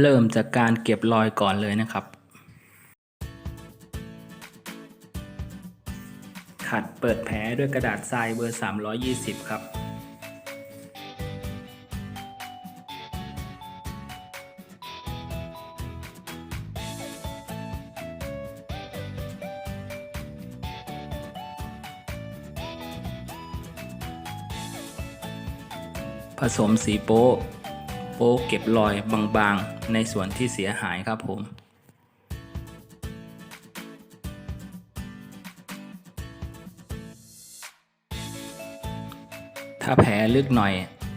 เริ่มจากการเก็บรอยก่อนเลยนะครับ ขัดเปิดแผลด้วยกระดาษทรายเบอร์ 320 ครับผสมสีโป๊ โอเก็บรอยบางๆ ในส่วนที่เสียหายครับผมถ้าแผลลึกหน่อย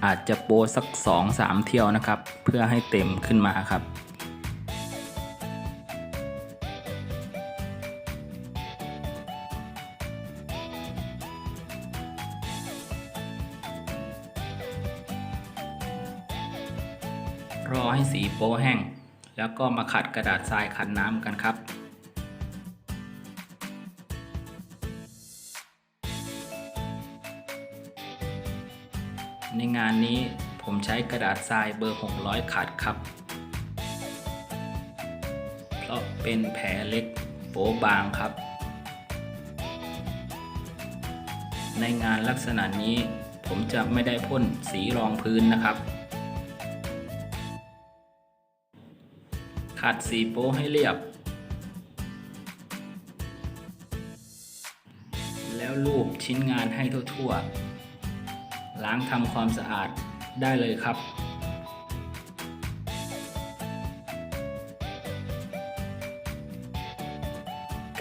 อาจจะโปสัก 2-3 เที่ยวนะครับ เพื่อให้เต็มขึ้นมาครับ รอให้สีโป๊แห้ง แล้วก็มาขัดกระดาษทรายขัดน้ำกันครับในงานนี้ผมใช้กระดาษทรายเบอร์ 600 ขัดครับ เพราะเป็นแผลเล็กโป๊บางครับ ในงานลักษณะนี้ผมจะไม่ได้พ่นสีรองพื้นนะครับ ขัดสีโป๊ให้เรียบ แล้วรูปชิ้นงานให้ทั่วๆ ล้างทำความสะอาดได้เลยครับ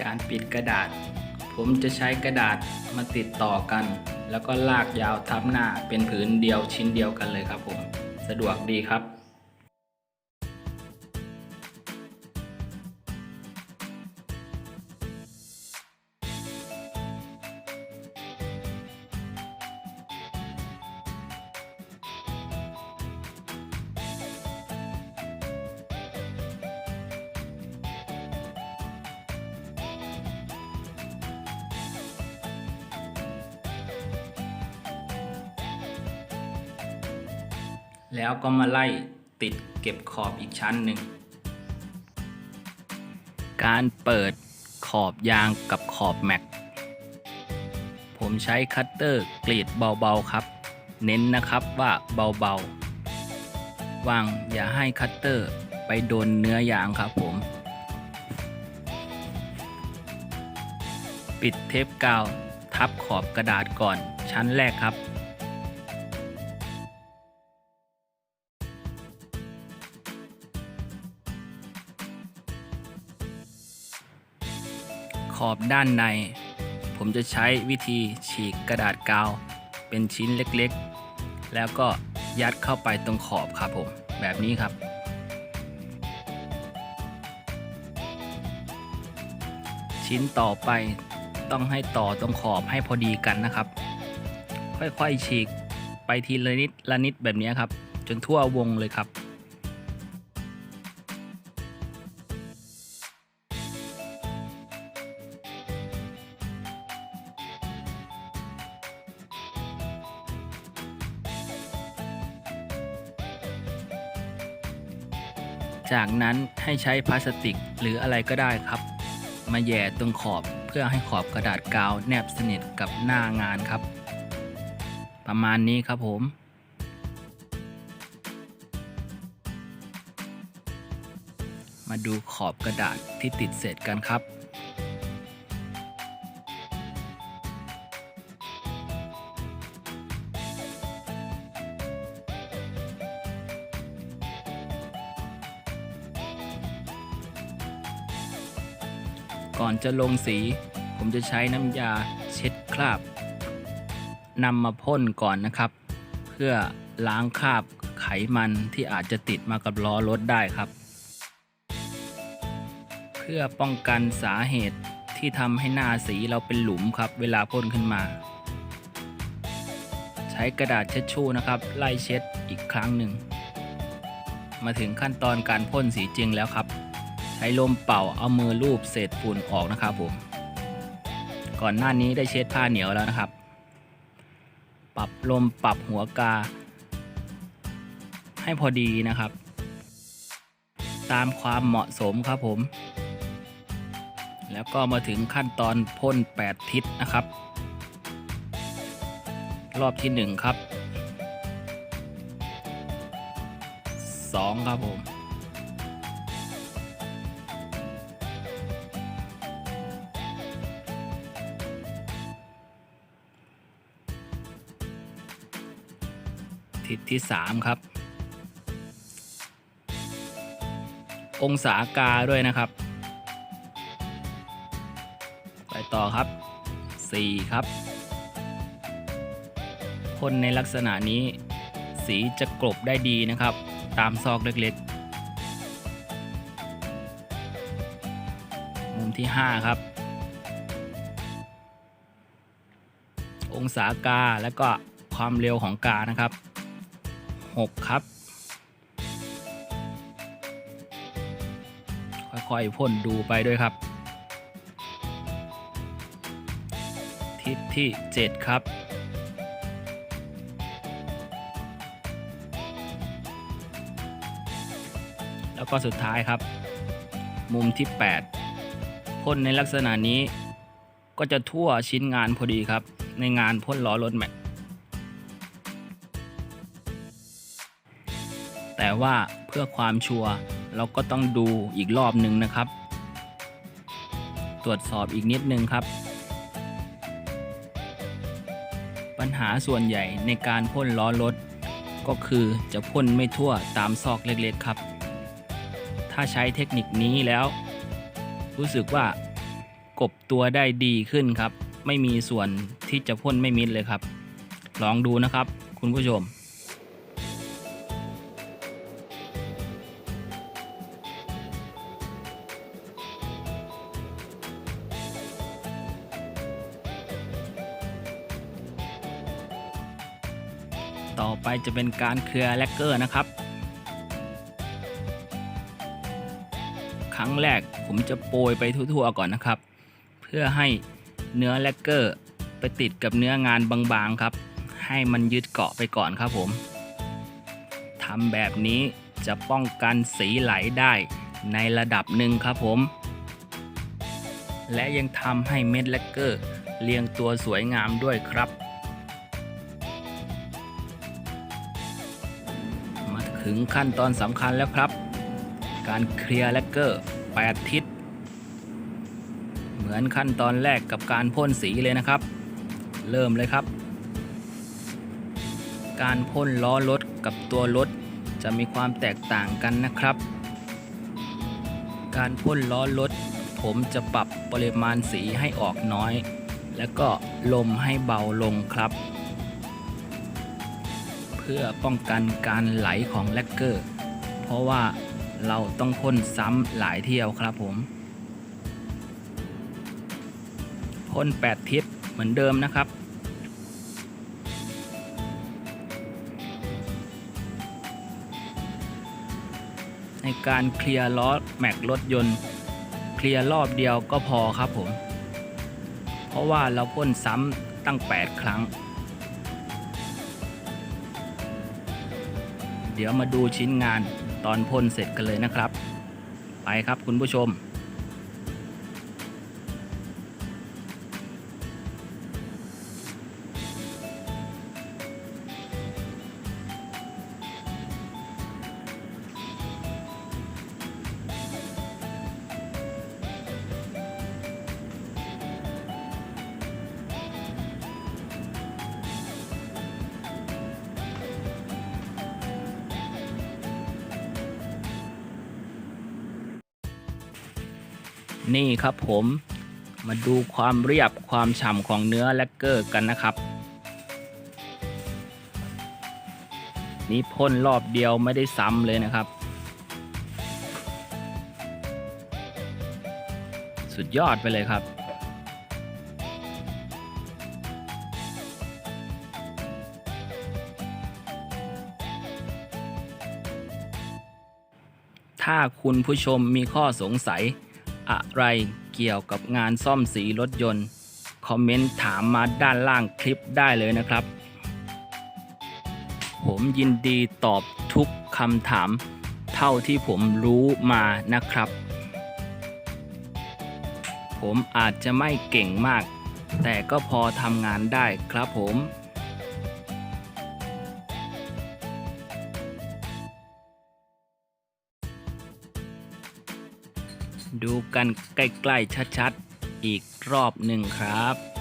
การปิดกระดาษ ผมจะใช้กระดาษมาติดต่อกัน แล้วก็ลากยาวทับหน้าเป็นผืนเดียวชิ้นเดียวกันเลยครับผม สะดวกดีครับ แล้วก็มาไล่ติดเก็บขอบอีกชั้นหนึ่ง การเปิดขอบยางกับขอบแม็ก ผมใช้คัตเตอร์กรีดเบาๆครับ เน้นนะครับว่าเบาๆวางอย่าให้คัตเตอร์ไปโดนเนื้อยางครับผม ปิดเทปกาวทับขอบกระดาษก่อนชั้นแรกครับ ขอบด้านใน ผมจะใช้วิธีฉีกกระดาษกาว เป็นชิ้นเล็กๆ แล้วก็ยัดเข้าไปตรงขอบครับผม แบบนี้ครับ ชิ้นต่อไปต้องให้ต่อตรงขอบให้พอดีกันนะครับ ค่อยๆฉีกไปทีละนิดละนิดแบบนี้ครับ จนทั่ววงเลยครับ จากนั้นให้ใช้พลาสติกหรืออะไรก็ได้ครับ มาแย่ตรงขอบเพื่อให้ขอบกระดาษกาวแนบสนิทกับหน้างานครับ ประมาณนี้ครับผมมาดูขอบกระดาษที่ติดเสร็จกันครับ จะลงสี ผมจะใช้น้ำยาเช็ดคราบนำมาพ่นก่อนนะครับ เพื่อล้างคราบไขมันที่อาจจะติดมากับล้อรถได้ครับ เพื่อป้องกันสาเหตุที่ทำให้หน้าสีเราเป็นหลุมครับ เวลาพ่นขึ้นมา ใช้กระดาษเช็ดชู่นะครับ ไล่เช็ดอีกครั้งหนึ่ง มาถึงขั้นตอนการพ่นสีจริงแล้วครับ ช้ลมเป่าเอามือลูบเศษฝุ่นออกนะครับผม ก่อนหน้านี้ได้เช็ดผ้าเหนียวแล้วนะครับ ปรับลมปรับหัวกา ให้พอดีนะครับ ตามความเหมาะสมครับผม แล้วก็มาถึงขั้นตอนพ่น 8 ทิศนะครับ รอบที่ 1 ครับ 2 ครับผม ทิศที่ 3 ครับ องศากาด้วยนะครับ ไปต่อครับ 4 ครับพ่นในลักษณะนี้ สีจะกลบได้ดีนะครับ ตามซอกเล็กๆ มุมที่ 5 ครับองศากาและก็ความเร็วของกานะครับ 6 ครับ ค่อยๆพ่นดูไปด้วยครับ ทิศที่ 7 ครับแล้วก็สุดท้ายครับ มุมที่ 8พ่นในลักษณะนี้ก็จะทั่วชิ้นงานพอดีครับ ในงานพ่นล้อรถแม็ก แต่ว่าเพื่อความชัวร์เราก็ต้องดูอีกรอบหนึ่งนะครับ ตรวจสอบอีกนิดนึงครับ ปัญหาส่วนใหญ่ในการพ่นล้อรถ ก็คือจะพ่นไม่ทั่วตามซอกเล็กๆครับ ถ้าใช้เทคนิคนี้แล้ว รู้สึกว่ากบตัวได้ดีขึ้นครับ ไม่มีส่วนที่จะพ่นไม่มิดเลยครับ ลองดูนะครับคุณผู้ชม จะเป็นการเคลียร์แลกเกอร์นะครับ ครั้งแรกผมจะโปรยไปทั่วๆ ก่อนนะครับ เพื่อให้เนื้อแลกเกอร์ไปติดกับเนื้องานบางๆครับ ให้มันยึดเกาะไปก่อนครับผมทำแบบนี้จะป้องกันสีไหลได้ในระดับหนึ่งครับผม และยังทำให้เม็ดแลกเกอร์เรียงตัวสวยงามด้วยครับ ถึงขั้นตอนสำคัญแล้วครับ การเคลียร์แลกเกอร์8ทิศ เหมือนขั้นตอนแรกกับการพ่นสีเลยนะครับ เริ่มเลยครับ การพ่นล้อรถกับตัวรถจะมีความแตกต่างกันนะครับ การพ่นล้อรถผมจะปรับปริมาณสีให้ออกน้อย แล้วก็ลมให้เบาลงครับ เพื่อป้องกันการไหลของแลกเกอร์ เพราะว่าเราต้องพ่นซ้ำหลายเที่ยวครับผมพ่น8 ทิศเหมือนเดิมนะครับในการเคลียร์ล้อแม็กรถยนต์ เคลียร์รอบเดียวก็พอครับผม เพราะว่าเราพ่นซ้ำตั้ง 8 ครั้ง เดี๋ยวมาดูชิ้นงานตอนพ่นเสร็จกันเลยนะครับ ไปครับคุณผู้ชม นี่ครับผมมาดูความเรียบความฉ่ำของเนื้อแลกเกอร์กันนะครับ นี่พ่นรอบเดียวไม่ได้ซ้ำเลยนะครับ สุดยอดไปเลยครับถ้าคุณผู้ชมมีข้อสงสัย อะไรเกี่ยวกับงานซ่อมสีรถยนต์ คอมเมนต์ถามมาด้านล่างคลิปได้เลยนะครับ ผมยินดีตอบทุกคำถามเท่าที่ผมรู้มานะครับ ผมอาจจะไม่เก่งมาก แต่ก็พอทำงานได้ครับผม ดูกันใกล้ ๆ ชัด ๆ อีกรอบหนึ่งครับ